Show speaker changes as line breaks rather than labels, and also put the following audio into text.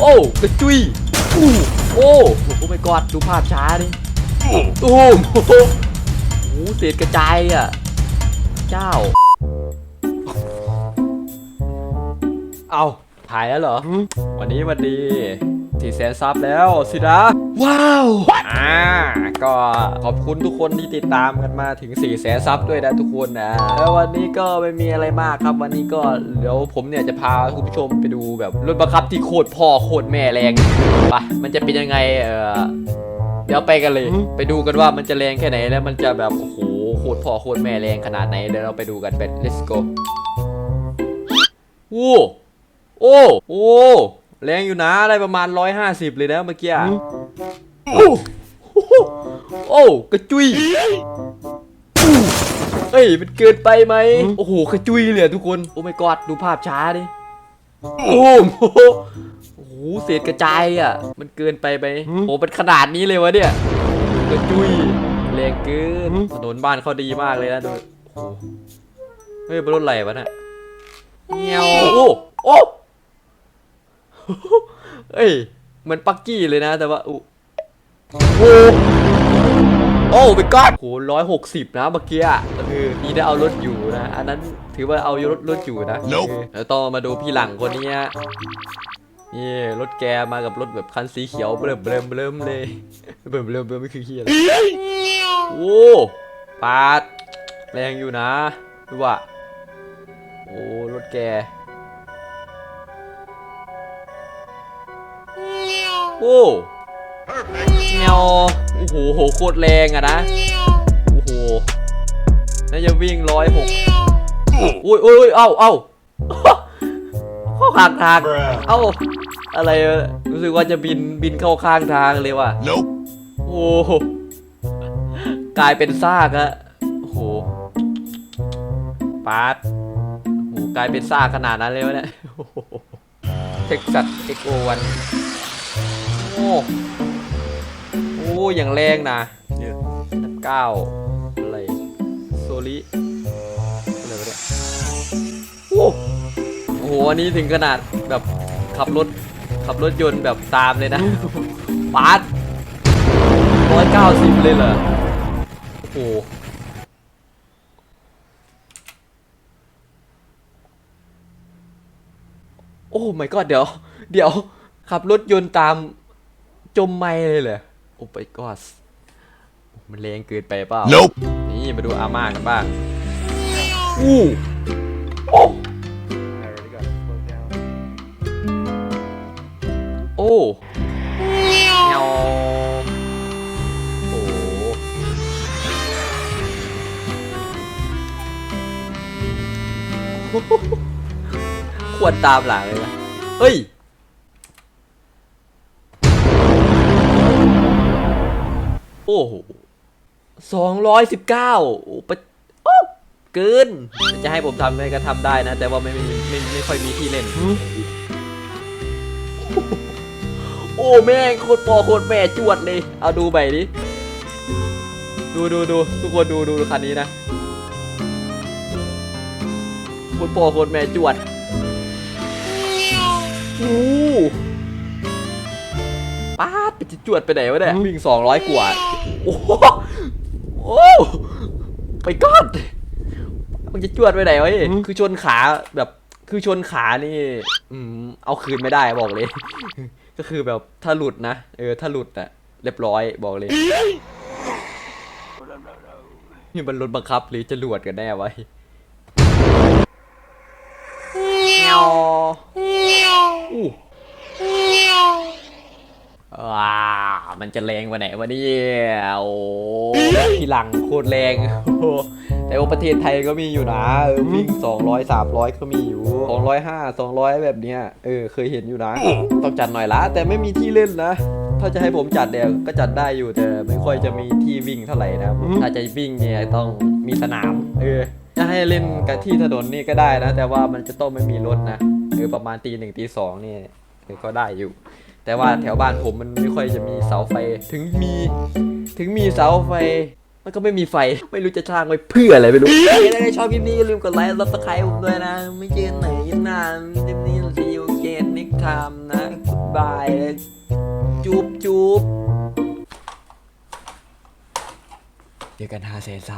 โอ้กระจุยอู้โอ้โอ้ไม่กอดดูภาพช้าดิตูมโอ้โหเศษกระจายอะ เจ้า เอาถ่ายแล้วเหรอ วันนี้วันดี สี่แสนซับแล้วสินะว้าว อ่า ก็ขอบคุณทุกคนที่ติดตามกันมาถึง4ี่แสนซับด้วยนะทุกคนนะแล้ววันนี้ก็ไม่มีอะไรมากครับ วันนี้ก็เดี๋ยวผมเนี่ยจะพาคุณผู้ชมไปดูแบบรถบังคับที่โคตรพ่อโคตรแม่แรงไปะมันจะเป็นยังไงเออเดี๋ยวไปกันเลย ไปดูกันว่ามันจะแรงแค่ไหนแล้วมันจะแบบโอ้โหโคตรพ่อโคตรแม่แรงขนาดไหนเดี๋ยวเราไปดูกันเป็น let's go โอ้โอ้โอ้ แรงอยู่นะอะไรประมาณ 150 เลยนะเมื่อกี้อะโอ้โอ้โอ้กระจุยเอ้ยมันเกินไปไหมโอ้โหกระจุยเลยอะทุกคนโอ้ไม่กอดดูภาพช้าดิโอ้โหโอ้โหเศษกระจายอะ มันเกินไปไหมโอ้มันขนาดนี้เลยวะเนี่ยกระจุยแรงเกินถนนบ้านเขาดีมากเลยนะดูโอ้โหเฮ้ยบนรถอะไรวะเนี่ยเงี้ยวโอ้โอ้ เอ้ย เหมือนปักกี้เลยนะ แต่ว่าอู้โอ้โอ้ไปก้อนโหร้อยหกสิบนะเมื่อกี้อะคือนี่ได้เอารถอยู่นะ อันนั้นถือว่าเอารถรถอยู่นะ
Nope
เออแล้วต้องมาดูพี่หลังคนนี้ฮะนี่รถแกมากับรถแบบคันสีเขียวเบิ่มเบิ่มเบิ่มเลยเบิ่มเบิ่มเบิ่มไม่คือเฮียอะไรโอ้ปาดแรงอยู่นะดูว่าโอ้รถแก โอ้เงาโอ้โหโหโคตรแรงอะนะ โอ้โห น่าจะวิ่งร้อยหกอุ้ยอุ้ยอุ้ยเอ้าเอ้าเข้าข้างทาง เอ้า อะไรวะรู้สึกว่าจะบินบินเข้าข้างทางเลยว่ะ
Nope.
โอ้โหกลายเป็นซากอะโอ้โหปาดโอ้โหกลายเป็นซากขนาดนั้นเลยวะเนี่ยโอ้โหเท็กซัสเอ็กโอวัน โอ้โอ้อย่างแรงนะเนี่ยนับเก้าอะไรโซลิอะไรวะเนี่ยโอ้โอ้โหอันนี้ถึงขนาดแบบขับรถขับรถยนต์แบบตามเลยนะปาดร้อยเก้าสิบเลยเหรอโอ้โหโอ้ไม่ก็เดี๋ยว เดี๋ยว ขับรถยนต์ตาม จมไม่เลยเหรอโอ้ไปก็มันแรงเกินไปเปล่า
Nope.
นี่มาดูอาม่ากันบ้างอู้โอ้โอ้เงาโอ้ควรตามหลังเลยนะเฮ้ย โอ้โหสองร้อยสิบเก้าโอ้ปะโอ้เกิน จะให้ผมทำไงก็ทำได้นะ แต่ว่าไม่ไม่ไม่ไม่ค่อยมีที่เล่น โอ้แม่งโคตรปอโคตรแม่จวดเลย เอาดูไปดิ ดูดูดูทุกคนดูดูคันนี้นะโคตรปอโคตรแม่จวดโอ้ป้าดไป จะจวดไปไหนวะเนี่ยวิ่งสองร้อยกว่า โอ้โหโอ้ไปก้อนมันจะจวดไปไหนวะเอ้ยคือชนขาแบบคือชนขานี่ อืมเอาคืนไม่ได้บอกเลย ก็คือแบบถ้าหลุดนะเออถ้าหลุดอะเรียบร้อยบอกเลยนี่มันรถบังคับหรือจะหลวดกันแน่ไว้เงาอู้ว้ามันจะแรงไปไหนวะเนี่ยโอ้ทีหลังโคตรแรงโอ้โหแต่ว่าประเทศไทยก็มีอยู่นะเออวิ่ง200 300ก็มีอยู่205 200แบบเนี้ยเออเคยเห็นอยู่นะต้องจัดหน่อยละแต่ไม่มีที่เล่นนะ ถ้าจะให้ผมจัดเนี่ยก็จัดได้อยู่แต่ไม่ค่อยจะมีที่วิ่งเท่าไหร่นะถ้าจะวิ่งเนี่ยต้องมีสนาม เออจะให้เล่นกับที่ถนนนี่ก็ได้นะ แต่ว่ามันจะต้องไม่มีรถนะเออประมาณตีหนึ่งตีสองนี่เออก็ได้อยู่ แต่ว่าแถวบ้านผมมันไม่ค่อยจะมีเสาไฟ ถึงมี ถึงมีเสาไฟ มันก็ไม่มีไฟ ไม่รู้จะสร้างไว้เพื่ออะไรไม่รู้ใครชอบคลิปนี้อย่าลืมกดไลค์และซับสไครต์ผมด้วยนะ ไม่เจอกันไหนยินหน้าคลิปนี้ซีโอเกนนิกไทม์นะบายจูบจูบเจอกันหาแสนซับ